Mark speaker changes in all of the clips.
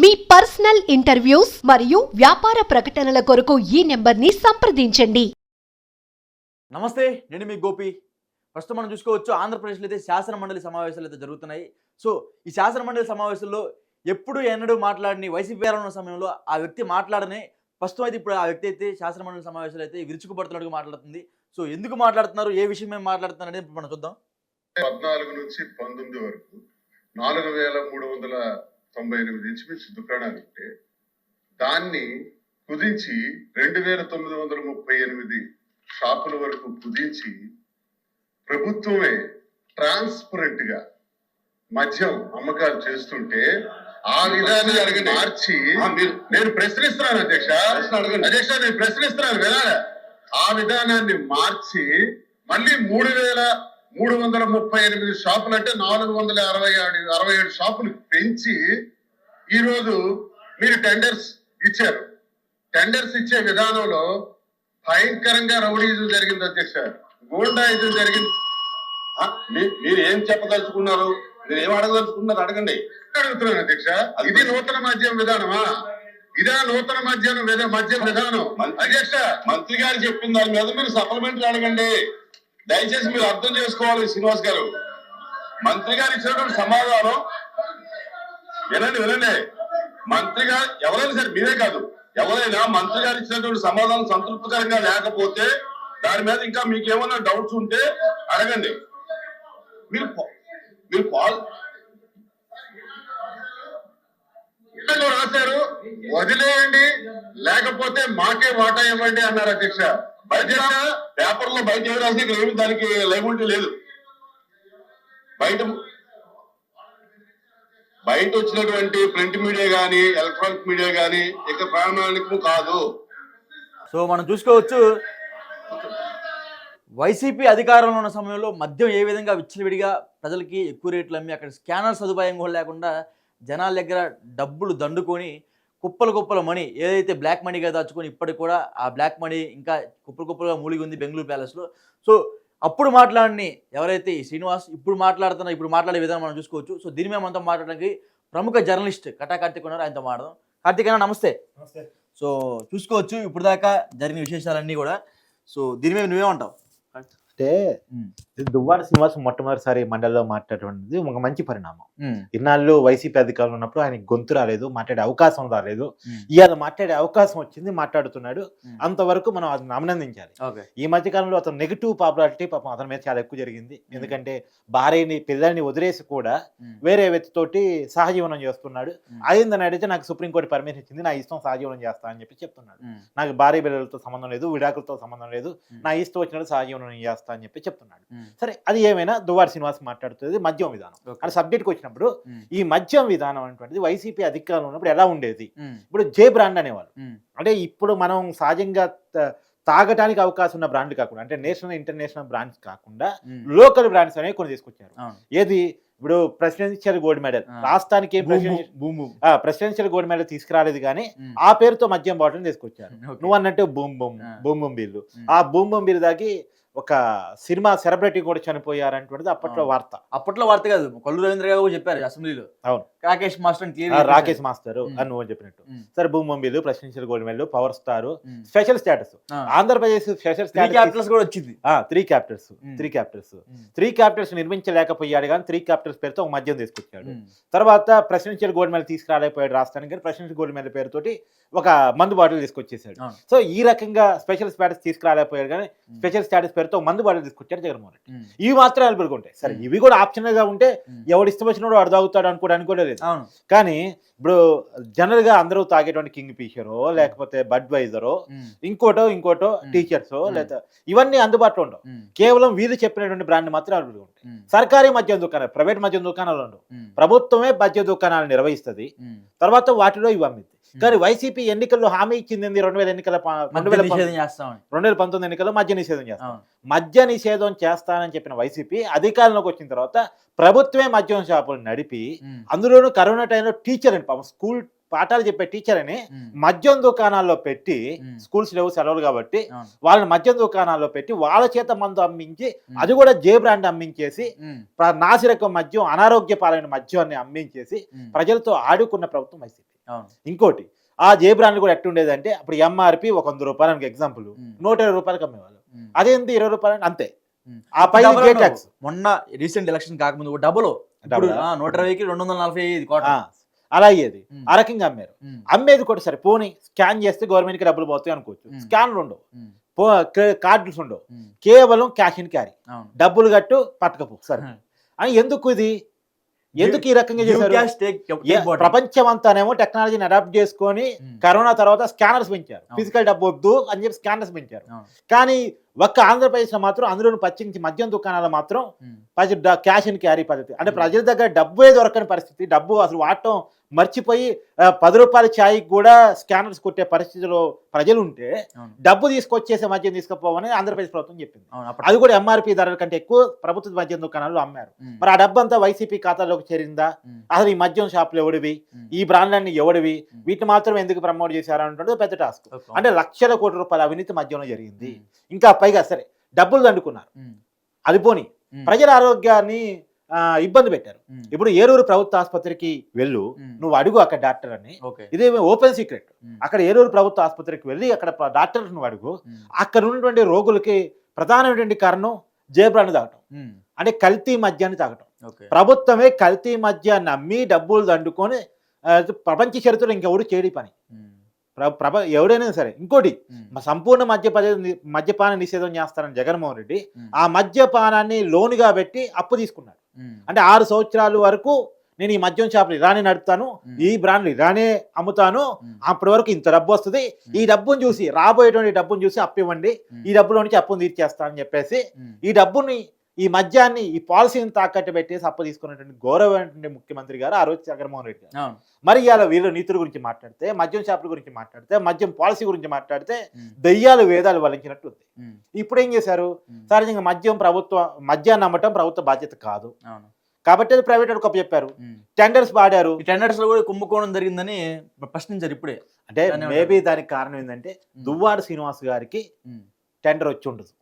Speaker 1: మీ personal interviews మరియు వ్యాపార ప్రకటనల కొరకు ఈ నెంబర్ని సంప్రదించండి.
Speaker 2: నమస్తే నేను మీ గోపి. ప్రస్తుతం మనం చూసుకోవచ్చు ఆంధ్రప్రదేశ్లో అయితే శాసన మండలి సమావేశాలు అయితే జరుగుతున్నాయి. సో ఈ శాసన మండలి సమావేశంలో ఎప్పుడు ఎన్నడూ మాట్లాడని వైసీపీ ఉన్న సమయంలో ఆ వ్యక్తి మాట్లాడని ప్రస్తుతం అయితే ఇప్పుడు ఆ వ్యక్తి అయితే శాసన మండలి సమావేశాలు అయితే విరుచుకుపడుతున్నట్టుగా మాట్లాడుతుంది. సో ఎందుకు మాట్లాడుతున్నారు? ఏ విషయం మేము మాట్లాడుతున్నారు అనేది ఇప్పుడు మనం చూద్దాం.
Speaker 3: పద్నాలుగు నుంచి పంతొమ్మిది వరకు నాలుగు వేల మూడు వందల తొంభై ఎనిమిది ఇంచుమించు దుకాణాలు ఉంటే దాన్ని కుదించి రెండు వేల తొమ్మిది వందల ముప్పై ఎనిమిది షాపుల వరకు కుదించి ప్రభుత్వమే ట్రాన్స్పరెంట్గా మద్యం అమ్మకాలు చేస్తుంటే ఆ విధానాన్ని మార్చి నేను ప్రశ్నిస్తున్నాను అధ్యక్ష. అధ్యక్ష నేను ప్రశ్నిస్తున్నాను వినాలా. ఆ విధానాన్ని మార్చి మళ్ళీ మూడు వేల మూడు వందల ముప్పై ఎనిమిది షాపులు అంటే నాలుగు వందల అరవై ఏడు అరవై ఏడు షాపులు పెంచి ఈ రోజు మీరు టెండర్స్ ఇచ్చారు. టెండర్స్ ఇచ్చే విధానంలో భయంకరంగా రౌడీజం జరిగింది అధ్యక్ష. గూండాయిజం జరిగింది.
Speaker 4: మీరు ఏం చెప్పదలుచుకున్నారు? మీరు ఏం అడగదలుచుకున్నారు? అడగండి.
Speaker 3: అడుగుతున్నాను అధ్యక్ష. ఇది నూతన మద్యం విధానమా? ఇదా నూతన మద్యం విధ- మద్యం విధానం? అధ్యక్ష.
Speaker 4: మంత్రి గారు చెప్పిన దాని మీద మీరు సప్లిమెంటరీ అడగండి. దయచేసి మీరు అర్థం చేసుకోవాలి శ్రీనివాస్ గారు. మంత్రి గారు ఇచ్చినటువంటి సమాధానం వినండి వినండి. మంత్రి గారు ఎవరైనా సరే మీరే కాదు. ఎవరైనా మంత్రి గారు ఇచ్చినటువంటి సమాధానం సంతృప్తికరంగా లేకపోతే దాని మీద ఇంకా మీకు ఏమైనా డౌట్స్ ఉంటే అడగండి. మీరు మీరు పాల్
Speaker 3: రాశారు? వదిలేయండి. లేకపోతే మాకే వాటా ఇవ్వండి అన్నారు అధ్యక్ష.
Speaker 4: బయట పేపర్లో బయట ఏమి ఇక్కడ ఏమి దానికి లైబిలిటీ లేదు. బయట బయట వచ్చినటువంటి ప్రింట్ మీడియా కానీ ఎలక్ట్రానిక్ మీడియా కానీ ఇక ప్రామాణికం కాదు.
Speaker 2: సో మనం చూసుకోవచ్చు వైసీపీ అధికారంలో ఉన్న సమయంలో మద్యం ఏ విధంగా విచ్చలవిడిగా ప్రజలకి ఎక్కువ రేట్లు అమ్మి అక్కడ స్కానర్ సదుపాయం కూడా లేకుండా జనాల దగ్గర డబ్బులు దండుకొని కుప్పలు కుప్పల మనీ ఏదైతే బ్లాక్ మనీగా దాచుకొని ఇప్పటికి కూడా ఆ బ్లాక్ మనీ ఇంకా కుప్పలు కుప్పలుగా మూలిగి ఉంది బెంగళూరు ప్యాలెస్లో. సో అప్పుడు మాట్లాడని ఎవరైతే ఈ శ్రీనివాస్ ఇప్పుడు మాట్లాడుతున్న ఇప్పుడు మాట్లాడే విధానం మనం చూసుకోవచ్చు. సో దీని మీద మనతో మాట్లాడడానికి ప్రముఖ జర్నలిస్ట్ కటా కార్తిక్ ఉన్నారు. ఆయనతో మాట్లాడదాం. కార్తిక్ అన్న నమస్తే. సో చూసుకోవచ్చు. ఇప్పుడు దాకా జరిగిన విశేషాలన్నీ కూడా. సో దీని మీద నువ్వేమంటావు?
Speaker 5: అంటే దువ్వాడ శ్రీనివాస్ మొట్టమొదటిసారి మండలిలో మాట్లాడేటువంటిది ఒక మంచి పరిణామం. ఇన్నాళ్ళు వైసీపీ అధికారులు ఉన్నప్పుడు ఆయన గొంతు రాలేదు మాట్లాడే అవకాశం రాలేదు. ఇవాళ మాట్లాడే అవకాశం వచ్చింది మాట్లాడుతున్నాడు. అంతవరకు మనం అతను అభినందించాలి.
Speaker 2: ఓకే.
Speaker 5: ఈ మధ్య కాలంలో అతను నెగిటివ్ పాపులారిటీ పాపం అతని మీద చాలా ఎక్కువ జరిగింది. ఎందుకంటే భార్యని పిల్లల్ని వదిలేసి కూడా వేరే వ్యక్తితోటి సహజీవనం చేస్తున్నాడు. అయిందని అడిగితే నాకు సుప్రీంకోర్టు పర్మిషన్ ఇచ్చింది నా ఇష్టం సహజీవనం చేస్తా అని చెప్పి చెప్తున్నాడు. నాకు భార్య పిల్లలతో సంబంధం లేదు విడాకులతో సంబంధం లేదు. నా ఇష్టం వచ్చినట్టు సహజీవనం నేను చేస్తా అని చెప్పి చెప్తున్నాడు. సరే అది ఏమైనా దువ్వాడ శ్రీనివాస్ మాట్లాడుతుంది మద్యం విధానం. అని సబ్జెక్ట్కి వచ్చినప్పుడు ఈ మద్యం విధానం అనేటువంటిది వైసీపీ అధికారంలో ఉన్నప్పుడు ఎలా ఉండేది? ఇప్పుడు జే బ్రాండ్ అనేవాళ్ళు. అంటే ఇప్పుడు మనం సహజంగా తాగటానికి అవకాశం ఉన్న బ్రాండ్ కాకుండా అంటే నేషనల్ ఇంటర్నేషనల్ బ్రాండ్స్ కాకుండా లోకల్ బ్రాండ్స్ అనేవి కొన్ని తీసుకొచ్చారు. ఏది? ఇప్పుడు ప్రెసిడెన్షియల్ గోల్డ్ మెడల్. రాష్ట్రానికి ప్రెసిడెన్షియల్ గోల్డ్ మెడల్ తీసుకురాలేదు కానీ ఆ పేరుతో మద్యం బాటిల్ తీసుకొచ్చారు. నువ్వు అన్నట్టు boom boom. Boom boom bill. ఆ బూమ్ బూమ్ బిల్ దాకి ఒక సినిమా సెలబ్రిటీ కూడా చనిపోయారనేటువంటిది అప్పట్లో. వార్త
Speaker 2: అప్పట్లో వార్త కాదు కొల్లు రవీంద్ర గారు చెప్పారు అసెంబ్లీలో
Speaker 5: అవును.
Speaker 2: రాకేష్ మాస్టర్.
Speaker 5: రాకేష్ మాస్టర్. అని నువ్వు చెప్పినట్టు. సరే bill presidential gold medal power star. Special status. Andhra Pradesh special
Speaker 2: capitals కూడా వచ్చింది
Speaker 5: three capitals
Speaker 2: um.
Speaker 5: Three capitals
Speaker 2: um.
Speaker 5: Three capitals నిర్మించలేకపోయాడు కానీ త్రీ క్యాపిటల్స్ పేరుతో ఒక మద్యం తీసుకొచ్చాడు. తర్వాత ప్రెసిడెన్షియల్ గోల్డ్ మెడల్ తీసుకురాలేకపోయాడు రాష్ట్రానికి కానీ ప్రెసిడెన్షియల్ గోల్డ్ మెడల్ పేరుతోటి ఒక మందు బాటిల్ తీసుకొచ్చేసాడు. సో ఈ రకంగా స్పెషల్ స్టేటస్ తీసుకురాలేకపోయాడు కానీ. స్పెషల్ స్టేటస్ పేరుతో మందు బాటిల్ తీసుకొచ్చాడు జగన్మోహన్ రెడ్డి. ఇవి మాత్రం ఎలిబిలిటీ ఉంటాయి సరే. ఇవి కూడా ఆప్షనల్గా ఉంటే. ఎవడు ఇష్టం వచ్చినోడు వాడు తాగుతాడు అనుకోవడానికి కూడా లేదు కానీ ఇప్పుడు జనరల్గా అందరూ తాగేటువంటి కింగ్ ఫిషరో లేకపోతే బడ్ వైజరో. ఇంకోటో ఇంకోటో. టీచర్స్. లేదా ఇవన్నీ అందుబాటులో ఉండవు. కేవలం వీళ్ళు చెప్పినటువంటి బ్రాండ్ మాత్రం అవైలబుల్ ఉంటాయి. సర్కారీ మద్యం దుకాణాలు ప్రైవేట్ మద్యం దుకాణాలు ఉండవు. ప్రభుత్వమే మద్య దుకాణాలు నిర్వహిస్తుంది. తర్వాత వాటిలో ఇవి అమ్మింది కానీ వైసీపీ ఎన్నికల్లో హామీ ఇచ్చింది? రెండు వేల ఎన్నికల రెండు వేల రెండు వేల పంతొమ్మిది ఎన్నికల్లో మద్య నిషేధం చేస్తాం మద్య నిషేధం చేస్తానని చెప్పిన వైసీపీ అధికారంలోకి వచ్చిన తర్వాత ప్రభుత్వమే మద్యం షాపులు నడిపి
Speaker 2: ఉమ్.
Speaker 5: అందులోనూ కరోనా టైంలో టీచర్ అని పాపం స్కూల్ పాఠాలు చెప్పే టీచర్ అని
Speaker 2: ఉమ్.
Speaker 5: మద్యం దుకాణాల్లో పెట్టి. స్కూల్స్ లేవు సెలవులు కాబట్టి. వాళ్ళని మద్యం దుకాణాల్లో పెట్టి వాళ్ళ చేత మందు అమ్మించి. అది కూడా జే బ్రాండ్ అమ్మించేసి నాసిరకం మద్యం అనారోగ్య పాలైన మద్యాన్ని అమ్మించేసి. ప్రజలతో ఆడుకున్న ప్రభుత్వం వైసీపీ ఇంకోటి ఆ జే బ్రాండ్ కూడా ఎట్టుండేది అంటే అప్పుడు ఎంఆర్పి ఒక వంద రూపాయలకి ఎగ్జాంపుల్. నూట ఇరవై రూపాయలకి అమ్మేవాళ్ళు. అదేంటి ఇరవై రూపాయలు అంతే. ఆ పై. ట్యాక్స్
Speaker 2: మొన్న రీసెంట్ ఎలక్షన్ కాకముందు డబుల్ నూట ఇరవైకి రెండు వందల నలభై ఐదు కోట
Speaker 5: అలా అయ్యేది. ఆ రకంగా అమ్మారు. అమ్మేది కూడా సరే పోనీ స్కాన్ చేస్తే గవర్నమెంట్కి డబ్బులు పోతాయి అనుకోవచ్చు. స్కాన్లు ఉండవు. కార్డులు ఉండవు. కేవలం క్యాష్ అండ్ క్యారీ. డబ్బులు కట్టు పట్టకపో సరే. అని ఎందుకు ఇది? ఎందుకు ఈ రకంగా చేశారు. ప్రపంచం అంతానేమో టెక్నాలజీని అడాప్ట్ చేసుకొని
Speaker 2: ఉమ్.
Speaker 5: కరోనా తర్వాత స్కానర్స్ పెంచారు. ఫిజికల్ డబ్బు వద్దు అని చెప్పి స్కానర్స్ పెంచారు. కానీ ఒక్క ఆంధ్రప్రదేశ్లో మాత్రం అందులో పచ్చించి మద్యం దుకాణాలు మాత్రం. పది క్యాష్ అండ్ క్యారీ పద్ధతి అంటే. ప్రజల దగ్గర డబ్బే దొరకని పరిస్థితి డబ్బు అసలు వాడటం మర్చిపోయి పది రూపాయల ఛాయ్కి కూడా స్కానర్స్ కొట్టే పరిస్థితిలో ప్రజలు ఉంటే. డబ్బు తీసుకొచ్చేసే మద్యం తీసుకుపోవని ఆంధ్రప్రదేశ్ ప్రభుత్వం చెప్పింది అది కూడా ఎంఆర్పి ధరల కంటే ఎక్కువ ప్రభుత్వ మద్యం దుకాణాలు అమ్మారు. మరి ఆ డబ్బు అంతా వైసీపీ ఖాతాలోకి చేరిందా. అసలు ఈ మద్యం షాపులు ఎవడివి. ఈ బ్రాండ్లన్నీ ఎవడివి. వీటిని మాత్రం ఎందుకు ప్రమోట్ చేశారు అంటుంటే పెద్ద టాస్క్. అంటే లక్షల కోట్ల రూపాయల అవినీతి మద్యంలో జరిగింది. ఇంకా పైగా సరే డబ్బులు దండుకున్నారు. అది పోని. ప్రజల ఆరోగ్యాన్ని ఇబ్బంది పెట్టారు. ఇప్పుడు ఏలూరు ప్రభుత్వ ఆసుపత్రికి వెళ్ళు. నువ్వు అడుగు అక్కడ డాక్టర్ అని ఇదే ఓపెన్ సీక్రెట్. అక్కడ ఏలూరు ప్రభుత్వ ఆసుపత్రికి వెళ్ళి అక్కడ డాక్టర్ నువ్వు అడుగు. అక్కడ ఉన్నటువంటి రోగులకి ప్రధానమైనటువంటి కారణం జేబ్రాన్ని తాగటం. అంటే కల్తీ మద్యాన్ని తాగటం ప్రభుత్వమే కల్తీ మద్యాన్ని అమ్మి డబ్బులు దండుకొని ప్రపంచ చరిత్రలో ఇంకెవడు చేయడి పని ప్రభ ఎవడైనా సరే ఇంకోటి సంపూర్ణ మద్యపద మద్యపాన నిషేధం చేస్తారని జగన్మోహన్ రెడ్డి. ఆ మద్యపానాన్ని లోనుగా పెట్టి అప్పు తీసుకున్నాడు. అంటే ఆరు సంవత్సరాల వరకు నేను ఈ మద్యం షాపులు ఇరానే నడుపుతాను. ఈ బ్రాండ్లు ఇరానే అమ్ముతాను. అప్పటి వరకు ఇంత డబ్బు వస్తుంది ఈ డబ్బును చూసి రాబోయేటువంటి డబ్బును చూసి అప్పు ఇవ్వండి. ఈ డబ్బులో నుంచి అప్పును తీర్చేస్తానని చెప్పేసి
Speaker 2: ఉమ్.
Speaker 5: ఈ డబ్బుని ఈ మద్యాన్ని ఈ పాలసీని తాకట్టు పెట్టేసి అప్పు తీసుకున్నటువంటి గౌరవమైనటువంటి ముఖ్యమంత్రి గారు ఆ రోజు జగన్మోహన్ రెడ్డి గారు మరి ఇవాళ వీళ్ళ నీతుల గురించి మాట్లాడితే మద్యం షాపుల గురించి మాట్లాడితే మద్యం పాలసీ గురించి మాట్లాడితే. దయ్యాలు వేదాలు వలించినట్టు ఉంది. ఇప్పుడు ఏం చేశారు. సహజంగా మద్యం ప్రభుత్వం మద్యాన్ని అమ్మటం ప్రభుత్వ బాధ్యత కాదు కాబట్టి అది ప్రైవేట్ వాళ్ళకి చెప్పారు. టెండర్స్ పాడారు
Speaker 2: ఈ టెండర్స్లో కూడా కుంభకోణం జరిగిందని ప్రశ్నించారు ఇప్పుడే
Speaker 5: అంటే మేబీ దానికి కారణం ఏంటంటే. దువ్వాడ శ్రీనివాస్ గారికి. టెండర్ వచ్చి ఉండదు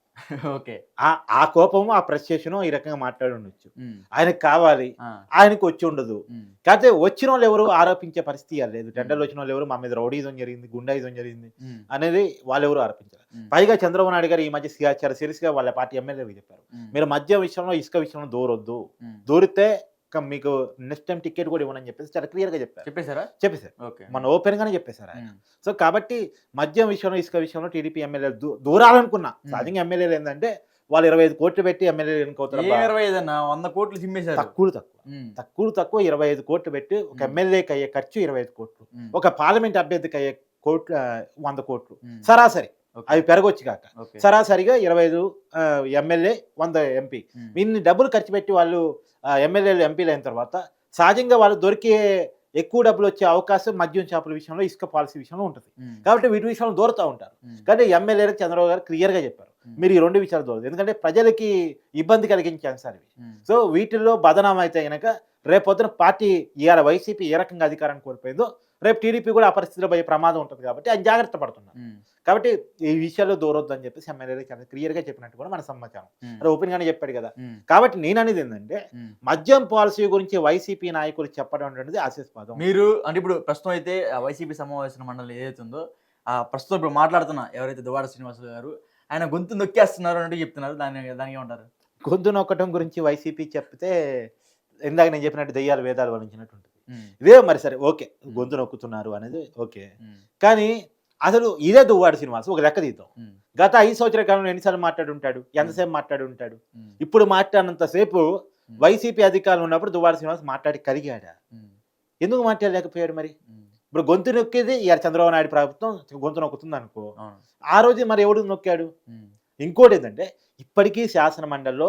Speaker 2: ఓకే
Speaker 5: ఆ ఆ కోపము ఆ ప్రశ్న ఈ రకంగా మాట్లాడి ఉండొచ్చు. ఆయనకు కావాలి. ఆయనకు వచ్చి ఉండదు. కాకపోతే వచ్చిన వాళ్ళు ఎవరు ఆరోపించే పరిస్థితి లేదు టెండర్లు వచ్చిన వాళ్ళు ఎవరు మా మీద రౌడీజం జరిగింది గుండాయిజం జరిగింది. అనేది వాళ్ళు ఎవరు ఆరోపించారు. పైగా చంద్రబాబు నాయుడు గారు ఈ మధ్య సి- చాలా సీరియస్గా వాళ్ళ పార్టీ ఎమ్మెల్యేలకు చెప్పారు. మీరు మద్యం విషయంలో ఇసుక విషయంలో దూరొద్దు. దూరితే మీకు నెక్స్ట్ టైం టికెట్ కూడా ఇవ్వనని చెప్పేసి చాలా క్లియర్గా చెప్పారు
Speaker 2: చెప్పేశారా
Speaker 5: చెప్పేశారు
Speaker 2: ఓకే
Speaker 5: మన ఓపెన్ గానే చెప్పేశారు ఆయన. సో కాబట్టి మద్యం విషయంలో ఇసుక విషయంలో టీడీపీ ఎమ్మెల్యేలు దూ- దూరాలనుకున్నా సహజంగా ఎమ్మెల్యేలు ఏంటంటే వాళ్ళు ఇరవై ఐదు కోట్లు పెట్టి ఎమ్మెల్యేలు
Speaker 2: ఏ
Speaker 5: ఎన్నుకోతారు
Speaker 2: ఇరవై ఐదు అన్న వంద కోట్లు చిమ్మేశారు
Speaker 5: తక్కువ తక్కువ. తక్కువ తక్కువ ఇరవై ఐదు కోట్లు పెట్టి ఒక
Speaker 2: మ్మ్.
Speaker 5: ఎమ్మెల్యేకి అయ్యే ఖర్చు ఇరవై ఐదు కోట్లు. ఒక పార్లమెంట్ అభ్యర్థికి అయ్యే కోట్లు వంద కోట్లు. సరాసరి. అవి పెరగొచ్చు కాక. సరాసరిగా ఇరవై ఐదు ఎమ్మెల్యే వంద ఎంపీ. ఇన్ని డబ్బులు ఖర్చు పెట్టి వాళ్ళు ఎమ్మెల్యేలు ఎంపీలు అయిన తర్వాత సహజంగా వాళ్ళు దొరికే ఎక్కువ డబ్బులు వచ్చే అవకాశం మద్యం షాపుల విషయంలో ఇసుక పాలసీ విషయంలో ఉంటుంది. కాబట్టి వీటి విషయంలో దూరుతూ ఉంటారు. కానీ ఎమ్మెల్యేలకు చంద్రబాబు గారు క్లియర్గా చెప్పారు. మీరు ఈ రెండు విషయాలు దూరదు ఎందుకంటే ప్రజలకి ఇబ్బంది కలిగించే అంశాలు ఇవి. సో వీటిల్లో బదనాం అయితే కనుక రేపొద్దున పార్టీ ఇవాళ వైసీపీ ఏ రకంగా అధికారాన్ని కోల్పోయిందో రేపు టీడీపీ కూడా ఆ పరిస్థితిలో పోయే ప్రమాదం ఉంటుంది కాబట్టి ఆయన జాగ్రత్త పడుతున్నారు. కాబట్టి ఈ విషయాల్లో దూరొద్దు అని చెప్పేసి ఎమ్మెల్యేలు చాలా క్లియర్గా చెప్పినట్టు కూడా మన సమాచారం. అది ఓపెన్ గానే చెప్పాడు కదా. కాబట్టి నేను అనేది ఏంటంటే. మద్యం పాలసీ గురించి వైసీపీ నాయకులు చెప్పడం అనేది ఆశీస్పాదం
Speaker 2: మీరు అంటే ఇప్పుడు ప్రస్తుతం అయితే వైసీపీ సమావేశన మండలి ఏదైతే ఉందో ఆ ప్రస్తుతం ఇప్పుడు మాట్లాడుతున్న ఎవరైతే దువాడ శ్రీనివాస్ గారు ఆయన గొంతు నొక్కేస్తున్నారు అంటే చెప్తున్నారు దాని దానికి ఏమంటారు
Speaker 5: గొంతు నొక్కటం గురించి వైసీపీ చెప్తే ఇందాక నేను చెప్పినట్టు దెయ్యాలు వేదాలు వలించినట్టు ఉంటుంది. ఇదే మరి సరే ఓకే గొంతు నొక్కుతున్నారు అనేది ఓకే. కానీ అసలు ఇదే దువ్వాడు శ్రీనివాస్ ఒక లెక్క తీద్దాం. గత ఐదు సంవత్సరాల కాలంలో ఎన్నిసార్లు మాట్లాడి ఉంటాడు ఎంతసేపు మాట్లాడి ఉంటాడు. ఇప్పుడు మాట్లాడినంతసేపు. వైసీపీ అధికారులు ఉన్నప్పుడు దువ్వాడు శ్రీనివాస్ మాట్లాడి కరిగాడా. ఎందుకు మాట్లాడలేకపోయాడు మరి. ఇప్పుడు గొంతు నొక్కేది ఇవాళ చంద్రబాబు నాయుడు ప్రభుత్వం గొంతు నొక్కుతుంది అనుకో ఆ రోజు మరి ఎవడు నొక్కాడు. ఇంకోటి ఏంటంటే ఇప్పటికీ శాసన మండలిలో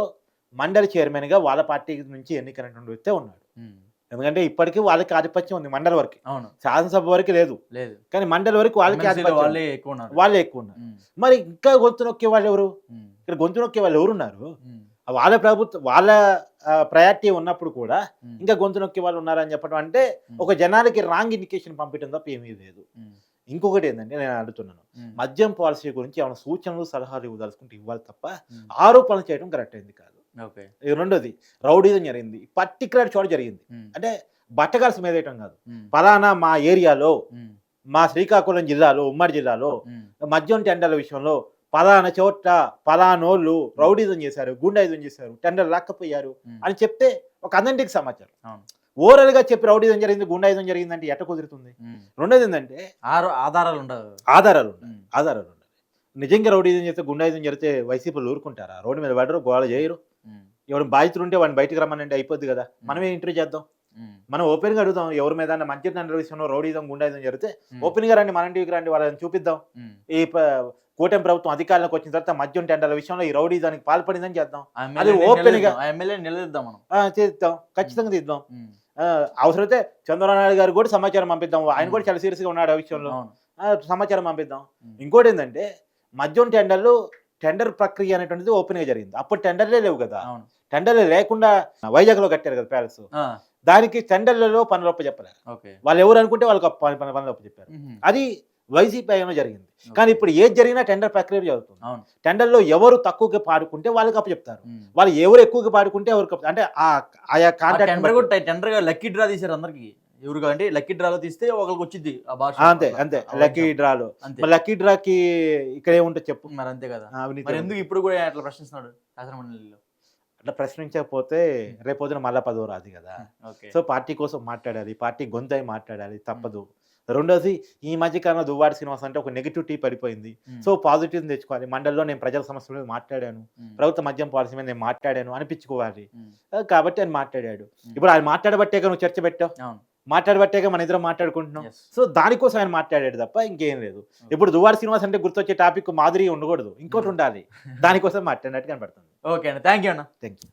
Speaker 5: మండలి చైర్మన్గా వాళ్ళ పార్టీ నుంచి ఎన్నికైనటువంటి వ్యక్తే ఉన్నాడు. ఎందుకంటే ఇప్పటికీ వాళ్ళకి ఆధిపత్యం ఉంది మండలి వరకు
Speaker 2: అవును
Speaker 5: శాసనసభ వరకు లేదు
Speaker 2: లేదు
Speaker 5: కానీ మండలి వరకు వాళ్ళకి.
Speaker 2: వాళ్ళే ఎక్కువ ఉన్నారు
Speaker 5: వాళ్ళే ఎక్కువ ఉన్నారు. మరి ఇంకా గొంతు నొక్కే వాళ్ళు ఎవరు. ఇక్కడ గొంతు నొక్కే వాళ్ళు ఎవరున్నారు
Speaker 2: ఉమ్.
Speaker 5: వాళ్ళ ప్రభుత్వం వాళ్ళ ప్రయారిటీ ఉన్నప్పుడు కూడా. ఇంకా గొంతు నొక్కే వాళ్ళు ఉన్నారని చెప్పడం అంటే. ఒక జనానికి రాంగ్ ఇండికేషన్ పంపించడం తప్ప ఏమీ లేదు. ఇంకొకటి ఏంటంటే నేను అడుగుతున్నాను. మద్యం పాలసీ గురించి ఏమైనా సూచనలు సలహాలు ఇవ్వదలుచుకుంటే ఇవ్వాలి తప్ప. ఆరోపణలు చేయడం కరెక్ట్ అయింది కాదు
Speaker 2: ఓకే.
Speaker 5: రెండోది రౌడీజం జరిగింది. పర్టికులర్ చోట జరిగింది. అంటే బట్టగాల్సి మీదేయటం కాదు. పలానా మా ఏరియాలో మా శ్రీకాకుళం జిల్లాలో ఉమ్మడి జిల్లాలో మద్యం టెండర్ల విషయంలో పలానా చోట పలానోళ్ళు రౌడీజం చేశారు గుండాయిజం చేశారు టెండర్ లాక్కపోయారు. అని చెప్తే ఒక అథెంటిక్ సమాచారం. ఓవరాల్గా చెప్పి రౌడీజం జరిగింది గుండాయిజం జరిగిందంటే ఎట్ట కుదురుతుంది?
Speaker 2: ఉమ్.
Speaker 5: రెండోది ఏంటంటే
Speaker 2: ఆధారాలు ఉండవు.
Speaker 5: ఆధారాలు
Speaker 2: ఉమ్,
Speaker 5: ఆధారాలు ఉన్నాయి నిజంగా రౌడీజం చేస్తే గుండాయిజం జరిగితే వైసీపీలు ఊరుకుంటారా? రోడ్డు మీద పడరు గోళ చేయరు. ఎవరు బాధితులు ఉంటే వాడిని బయటికి రమ్మనంటే అయిపోద్ది కదా. మనమే ఇంటర్వ్యూ చేద్దాం. మనం ఓపెన్గా అడుగుదాం ఎవరి మీద మంచి టెండర్ విషయంలో రౌడీజం గుండాయిజం జరిగితే ఓపెన్గా రండి మన టీవీకి రండి వాళ్ళని చూపిద్దాం. ఈ కూటమి ప్రభుత్వం అధికారంలోకి వచ్చిన తర్వాత మద్యం టెండర్ల విషయంలో ఈ రౌడీజానికి పాల్పడిందని చేద్దాం. అది open గా-
Speaker 2: ఎమ్మెల్యేని నిలదీద్దాం మనం.
Speaker 5: చేద్దాం. ఖచ్చితంగా తీద్దాం అవసరమైతే చంద్రబాబు నాయుడు గారు కూడా సమాచారం పంపిద్దాం. ఆయన. కూడా చాలా సీరియస్గా ఉన్నాడు ఆ విషయంలో. సమాచారం పంపిద్దాం. ఇంకోటి ఏంటంటే మద్యం టెండర్లు టెండర్ ప్రక్రియ అనేటువంటిది ఓపెన్గా జరిగింది. అప్పుడు టెండర్లే లేవు కదా.
Speaker 2: అవును.
Speaker 5: టెండర్లు లేకుండా వైజాగ్లో కట్టారు కదా ప్యాలెస్. దానికి టెండర్లలో పనులొప్ప చెప్పలేదు వాళ్ళు ఎవరు అనుకుంటే వాళ్ళకి పని పని పనులొప్ప చెప్పారు. అది వైసీపీ హయాంలో జరిగింది. కానీ ఇప్పుడు ఏది జరిగినా టెండర్ ప్రక్రియ జరుగుతుంది. టెండర్లో ఎవరు తక్కువగా పాడుకుంటే వాళ్ళకి అప్పు చెప్తారు. వాళ్ళు ఎవరు ఎక్కువగా పాడుకుంటే ఎవరికి అంటే ఆ ఆయా కాంట్రాక్ట్
Speaker 2: టెండర్ లక్కీ డ్రా తీశారు అందరికి. ఎవరు అంటే లక్కీ డ్రాలో తీస్తే ఒకరికి వచ్చింది
Speaker 5: అంతే అంతే. లక్కీ. డ్రాలో. లక్కీ డ్రాకి ఇక్కడ ఏముంటుంది చెప్పు.
Speaker 2: మరి అంతే కదా. ఎందుకు ఇప్పుడు కూడా అట్లా ప్రశ్నిస్తున్నాడు శాసనమండలిలో?
Speaker 5: అట్లా ప్రశ్నించకపోతే రేపొద్దున మళ్ళా పదవి రాదు కదా. సో పార్టీ కోసం మాట్లాడాలి పార్టీ గొంతై మాట్లాడాలి తప్పదు. రెండోది ఈ మధ్య కాలంలో దువ్వాడి శ్రీనివాస్ అంటే ఒక నెగిటివ్ టీ పడిపోయింది. సో పాజిటివ్ తెచ్చుకోవాలి. మండలిలో నేను ప్రజల సమస్యల మీద మాట్లాడాను. ప్రభుత్వ మద్యం పాలసీ మీద నేను మాట్లాడాను అనిపించుకోవాలి. కాబట్టి ఆయన మాట్లాడాడు. ఇప్పుడు ఆయన మాట్లాడబట్టేగా నువ్వు చర్చ పెట్టావు.
Speaker 2: అవును
Speaker 5: మాట్లాడబట్టేగా మన ఇద్దరం మాట్లాడుకుంటున్నాం. సో దానికోసం ఆయన మాట్లాడాడు తప్ప ఇంకేం లేదు. ఇప్పుడు దువ్వాడి శ్రీనివాస్ అంటే గుర్తొచ్చే టాపిక్ మాదిరి ఉండకూడదు. ఇంకోటి ఉండాలి. దానికోసం మాట్లాడినట్టు కనబడుతుంది.
Speaker 2: ఓకే అండి థ్యాంక్ యూ అన్న.
Speaker 5: Thank you